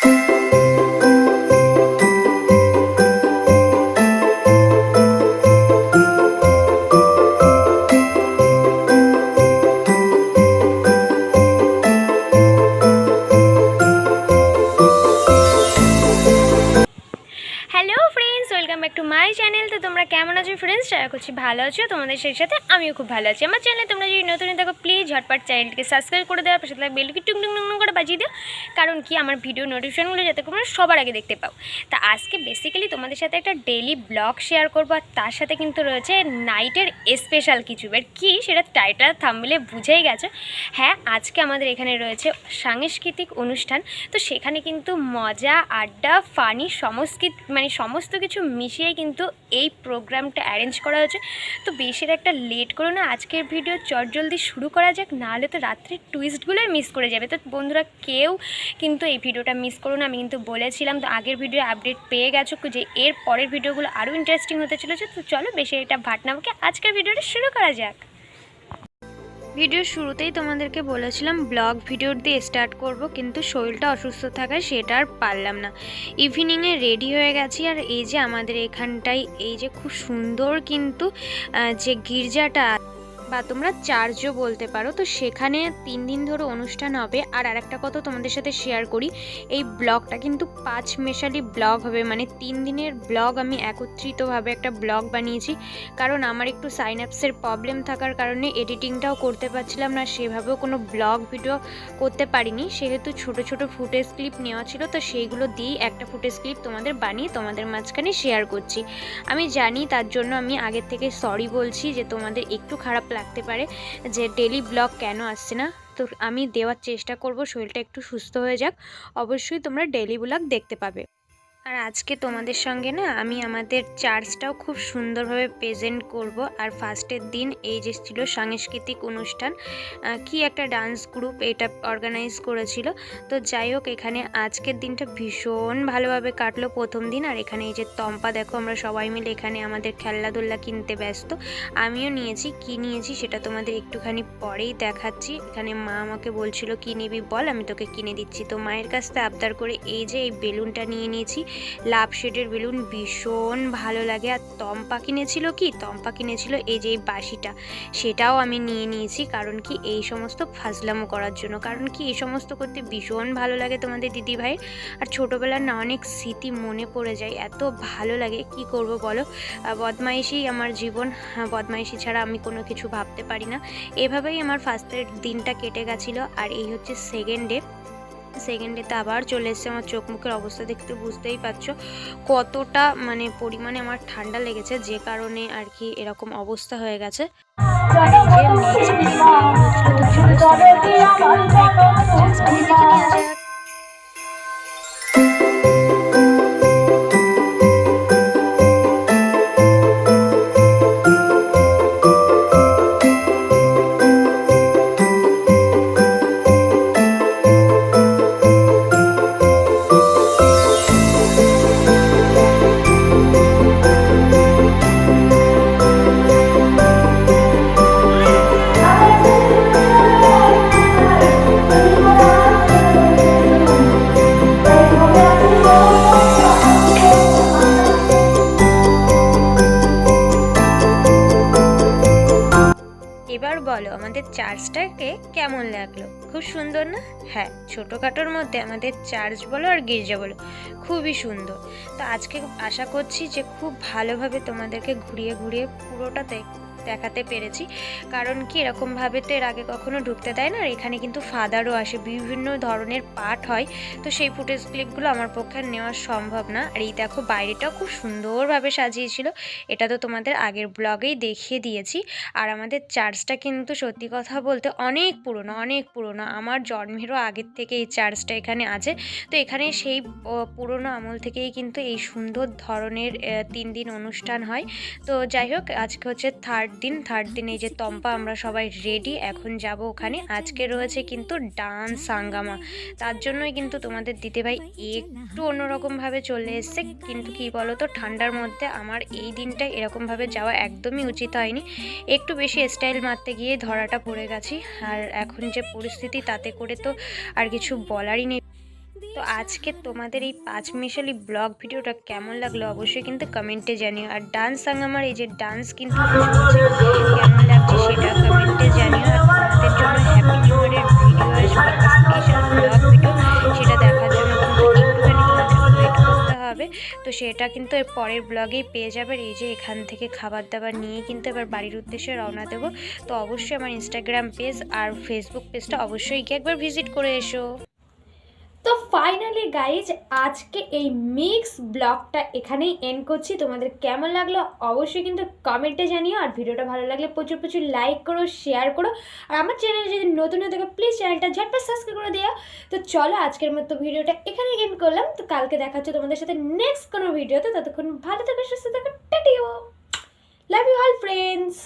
Thank you. আছো friends আশা করছি ভালো আছো। তোমাদের সেই সাথে আমিও খুব ভালো আছি। আমার চ্যানেলে তোমরা যদি নতুন থাকো প্লিজ ঝটপট চ্যানেলটিকে সাবস্ক্রাইব করে দেওয়ার পাশে থাকা বেলকে টুং টুং টুং করে বাজিয়ে দিও। কারণ কি, আমার ভিডিও নোটিফিকেশনগুলো যাতে তোমরা সবার আগে দেখতে পাও। তা আজকে বেসিক্যালি তোমাদের সাথে একটা ডেলি ব্লগ শেয়ার করব, আর তার সাথে কিন্তু রয়েছে নাইটের স্পেশাল কিছু। এবার কী, সেটা টাইটাল থামলে বুঝেই গেছো। হ্যাঁ আজকে আমাদের এখানে রয়েছে সাংস্কৃতিক অনুষ্ঠান। তো সেখানে কিন্তু মজা, আড্ডা ফানি সংস্কৃত মানে সমস্ত কিছু মিশিয়ে কিন্তু এই প্রোগ্রামটা অ্যারেঞ্জ করা হয়েছে। তো বেশির একটা লেট করো না, আজকের ভিডিও চট জলদি শুরু করা যাক, নাহলে তো রাত্রের টুইস্টগুলোই মিস করে যাবে। তো বন্ধুরা, কেউ কিন্তু এই ভিডিওটা মিস করো না, আমি কিন্তু বলেছিলাম, তো আগের ভিডিও আপডেট পেয়ে গেছো যে এর পরের ভিডিওগুলো আরও ইন্টারেস্টিং হতে চলেছে। তো চলো বেশি এটা ভাটনামকে আজকের ভিডিওটা শুরু করা যাক। ভিডিও শুরুতেই তোমাদেরকে বলেছিলাম, ব্লগ ভিডিও দিয়ে স্টার্ট করব, কিন্তু শরীরটা অসুস্থ থাকায় সেটা আর পারলাম না। ইভিনিংয়ে রেডি হয়ে গেছি, আর এই যে আমাদের এখানটাই এই যে খুব সুন্দর কিন্তু যে গির্জাটা বা তোমরা চার্চও বলতে পারো, তো সেখানে তিন দিন ধরে অনুষ্ঠান হবে। আর আরেকটা কথা তোমাদের সাথে শেয়ার করি, এই ব্লগটা কিন্তু পাঁচ মেশালি ব্লগ হবে মানে তিন দিনের ব্লগ আমি একত্রিতভাবে একটা ব্লগ বানিয়েছি। কারণ আমার একটু সাইনাপসের প্রবলেম থাকার কারণে এডিটিংটাও করতে পারছিলাম না, সেভাবেও কোনো ব্লগ ভিডিও করতে পারিনি। সেহেতু ছোট ছোট ফুটেজ ক্লিপ নেওয়া ছিল, তো সেইগুলো দিয়েই একটা ফুটেজ ক্লিপ তোমাদের বানিয়ে তোমাদের মাঝখানে শেয়ার করছি। আমি জানি তার জন্য আমি আগের থেকে সরি বলছি যে তোমাদের একটু খারাপ লাগতে পারে যে ডেলি ব্লগ কেন আসছে না? তো আমি দেওয়ার চেষ্টা করব, শরীরটা একটু সুস্থ হয়ে যাক। অবশ্যই তোমরা ডেলি ব্লগ দেখতে পাবে। আর আজকে তোমাদের সঙ্গে না আমি আমাদের চার্চটাও খুব সুন্দরভাবে প্রেজেন্ট করব। আর ফার্স্টের দিন এই যে ছিল সাংস্কৃতিক অনুষ্ঠান কি একটা ডান্স গ্রুপ এটা অর্গানাইজ করেছিল। তো যাই হোক, এখানে আজকের দিনটা ভীষণ ভালোভাবে কাটলো প্রথম দিন। আর এখানে এই যে তম্পা, দেখো আমরা সবাই মিলে এখানে আমাদের খেলনাধুল্লা কিনতে ব্যস্ত। আমিও নিয়েছি, কি নিয়েছি সেটা তোমাদের একটুখানি পরেই দেখাচ্ছি। এখানে মা আমাকে বলছিল, কি নিবি বল, আমি তোকে কিনে দিচ্ছি। তো মায়ের কাছ থেকে আবদার করে এই যে এই বেলুনটা নিয়ে নিয়েছি। লাভ শেডের বেলুন ভীষণ ভালো লাগে। আর তম্পা কিনেছিল কি? তম্পা কিনেছিল এই যে বাঁশিটা। সেটাও আমি নিয়ে নিয়েছি কারণ কি এই সমস্ত ফাজলামো করার জন্য। কারণ কি এই সমস্ত করতে ভীষণ ভালো লাগে তোমাদের দিদি ভাইয়ের আর ছোটোবেলার না অনেক স্মৃতি মনে পড়ে যায়। এত ভালো লাগে। কি করব বলো? বদমাইশি আমার জীবন। হ্যাঁ, বদমাইশি ছাড়া আমি কোনো কিছু ভাবতে পারি না। এভাবেই আমার ফার্স্টের দিনটা কেটে গেছিল। আর এই হচ্ছে সেকেন্ড ডে সেকেন্ড ডেতে আবার চলে এসছে। আমার চোখ মুখের অবস্থা দেখতে বুঝতেই পারছ। কতটা মানে পরিমাণে আমার ঠান্ডা লেগেছে, যে কারণে আর কি এরকম অবস্থা হয়ে গেছে। বলো, আমাদের চার্চটাকে কেমন লাগল? খুব সুন্দর না? হ্যাঁ ছোটোখাটোর মধ্যে আমাদের চার্চ বলো আর গির্জা বলো, খুবই সুন্দর। তো আজকে আশা করছি যে খুব ভালোভাবে তোমাদেরকে ঘুরিয়ে ঘুরিয়ে পুরোটাতে দেখাতে পেরেছি। কারণ কি, এরকমভাবে তো এর আগে কখনো ঢুকতে দেয় না। আর এখানে কিন্তু ফাদারও আসে, বিভিন্ন ধরনের পাঠ হয়। তো সেই ফুটেজ ক্লিপগুলো আমার পক্ষে নেওয়া সম্ভব না। আর এই দেখো, বাইরেটাও খুব সুন্দরভাবে সাজিয়েছিল। এটা তো তোমাদের আগের ব্লগেই দেখিয়ে দিয়েছি। আর আমাদের চার্চটা কিন্তু সত্যি কথা বলতে অনেক পুরনো অনেক পুরনো। আমার জন্মেরও আগের থেকে এই চার্চটা এখানে আছে। তো এখানে সেই পুরনো আমল থেকেই কিন্তু এই সুন্দর ধরনের তিন দিন অনুষ্ঠান হয়। তো যাই হোক, আজকে হচ্ছে থার্ড দিন থার্ড দিন এই যে তম্পা, আমরা সবাই রেডি এখন যাব ওখানে। আজকে রয়েছে কিন্তু ডান্স সাঙ্গামা। তার জন্যই কিন্তু তোমাদের দিদিভাই একটু অন্যরকমভাবে চলে এসছে। কিন্তু কি বলো তো ঠান্ডার মধ্যে আমার এই দিনটা এরকমভাবে যাওয়া একদমই উচিত হয়নি। একটু বেশি স্টাইল মারতে গিয়ে ধরাটা পড়ে গেছি। আর এখন যে পরিস্থিতি, তাতে করে তো আর কিছু বলারই নেই। তো আজকে তোমাদের এই পাঁচ মিশালি ব্লগ ভিডিওটা কেমন লাগল অবশ্যই কিন্তু কমেন্টে জানিও। আর ডান্স আমার এই যে ডান্স কিন্তু কেমন লাগছে সেটা কমেন্টে জানিও। আর তোমাদের জন্য হ্যাপি নিউ ইয়ারের ভিডিও আসবে স্পেশাল ব্লগ ভিডিও সেটা দেখার জন্য কিন্তু একটুখানি তোমাদের ওয়েট করতে হবে। তো সেটা কিন্তু এর পরের ব্লগেই পেয়ে যাবে। এই যে এখান থেকে খাবার দাবার নিয়ে কিন্তু এবার বাড়ির উদ্দেশ্যে রওনা দেবো। তো অবশ্যই আমার ইনস্টাগ্রাম পেজ আর ফেসবুক পেজটা অবশ্যই গিয়ে একবার ভিজিট করে এসো। তো ফাইনালি গাইজ আজকে এই মিক্স ব্লগটা এখানেই এন্ড করছি। তোমাদের কেমন লাগল অবশ্যই কিন্তু কমেন্টে জানিও। আর ভিডিওটা ভালো লাগলে প্রচুর প্রচুর লাইক করো শেয়ার করো। আর আমার চ্যানেলে যদি নতুন হয়ে থাকে প্লিজ চ্যানেলটা ঝটপট সাবস্ক্রাইব করে দিও। তো চলো আজকের মতো ভিডিওটা এখানেই এন্ড করলাম। তো কালকে দেখা হচ্ছে তোমাদের সাথে নেক্সট কোনো ভিডিওতে ততক্ষণ ভালো থাকো, সুস্থ থাকো টাটিও লাভ ইউ অল ফ্রেন্ডস